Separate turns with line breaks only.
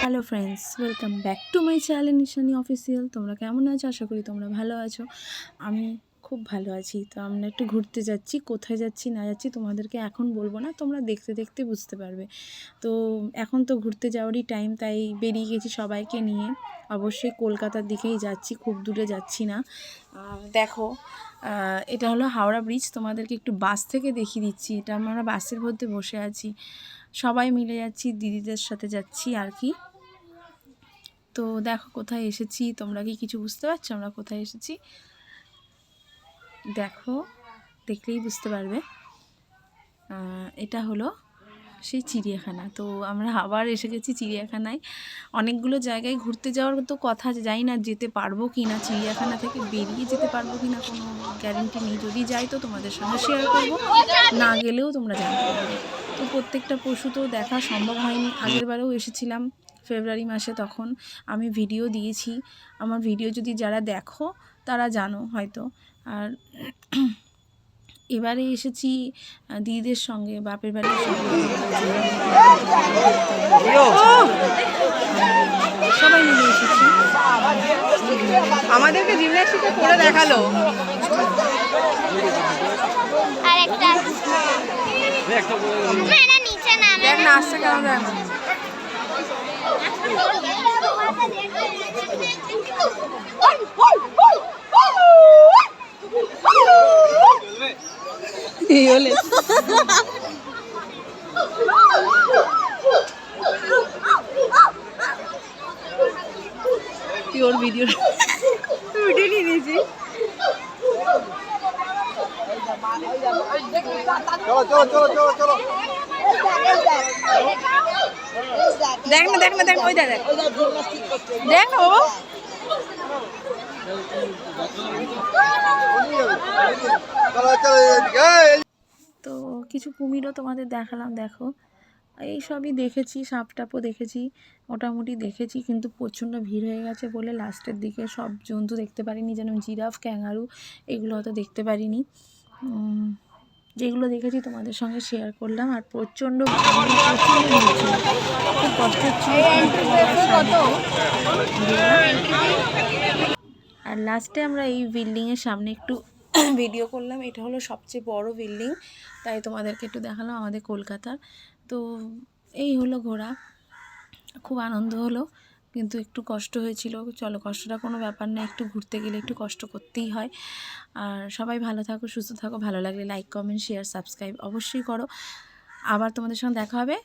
Hello friends welcome back to my channel Nishani official তোমরা কেমন আছো? আশা করি তোমরা ভালো আছো। আমি খুব ভালো আছি। তো আমরা একটু ঘুরতে যাচ্ছি, কোথায় যাচ্ছি না যাচ্ছি তোমাদেরকে এখন বলব না, তোমরা দেখতে দেখতে বুঝতে পারবে। তো এখন তো ঘুরতে যাওয়ারই টাইম তাই বেরিয়ে গেছি সবাইকে নিয়ে। অবশ্যই কলকাতার দিকেই যাচ্ছি, খুব দূরে যাচ্ছি না। দেখো এটা হলো হাওড়া ব্রিজ তোমাদেরকে একটু বাস থেকে দেখিয়ে দিচ্ছি। এটা আমরা বাসের মধ্যে বসে আছি। সবাই মিলে যাচ্ছি, দিদিদের সাথে যাচ্ছি আর কি। তো দেখো কোথায় এসেছি, তোমরা কি কিছু বুঝতে পারছ? আমরা কোথায় এসেছি? দেখো, দেখলেই বুঝতে পারবে। এটা হলো সেই চিড়িয়াখানা। তো আমরা আবার এসে গেছি চিড়িয়াখানায়। অনেকগুলো জায়গায় ঘুরতে যাওয়ার তো কথা, যাই না যেতে পারব কি না, চিড়িয়াখানা থেকে বেরিয়ে যেতে পারব কি না, কোনো গ্যারেন্টি নেই। যদি যাই তো তোমাদের সঙ্গে শেয়ার করব, না গেলেও তোমরা জানতে পারবে। তো প্রত্যেকটা পশু তো দেখা সম্ভব হয়নি। আগের বারেও এসেছিলাম ফেব্রুয়ারি মাসে, তখন আমি ভিডিও দিয়েছি। আমার ভিডিও যদি যারা দেখো, তারা জানো হয়তো। আর এবারে এসেছি দিদিদের সঙ্গে বাপের বাড়ির সঙ্গে। সবাই মিলে এসেছি।
আমাদেরকে জিমন্যাস্টিকটা করে দেখাল।
আর একটা না
দেখ না আসছে কেমন দেখ
হলে তুই ওর ভিডিও
ভিডিও নিয়ে নিয়েছি
দেখ না দেখ না দেখ ওই দেখ না বাবা তো কিছু কুমিরও তোমাদের দেখালাম, দেখো। এই সবই দেখেছি সাপ টাপও দেখেছি, মোটামুটি দেখেছি, কিন্তু প্রচণ্ড ভিড় হয়ে গেছে বলে লাস্টের দিকে সব জন্তু দেখতে পারিনি, যেন জিরাফ ক্যাঙ্গারু এগুলো হয়তো দেখতে পারিনি। যেগুলো দেখেছি তোমাদের সঙ্গে শেয়ার করলাম, আর প্রচণ্ড খুব কষ্ট হচ্ছিল আর লাস্টে আমরা এই বিল্ডিংয়ের সামনে একটু ভিডিও করলাম। এটা হলো সবচেয়ে বড় বিল্ডিং তাই তোমাদেরকে একটু দেখালাম আমাদের কলকাতার। তো এই হলো ঘোরা। খুব আনন্দ হলো। কিন্তু একটু কষ্ট হয়েছিল। চলো, কষ্টটা কোনো ব্যাপার না। একটু ঘুরতে গেলে একটু কষ্ট করতেই হয়। আর সবাই ভালো থাকো, সুস্থ থাকো। ভালো লাগলে লাইক কমেন্ট শেয়ার সাবস্ক্রাইব অবশ্যই করো। আবার তোমাদের সঙ্গে দেখা হবে।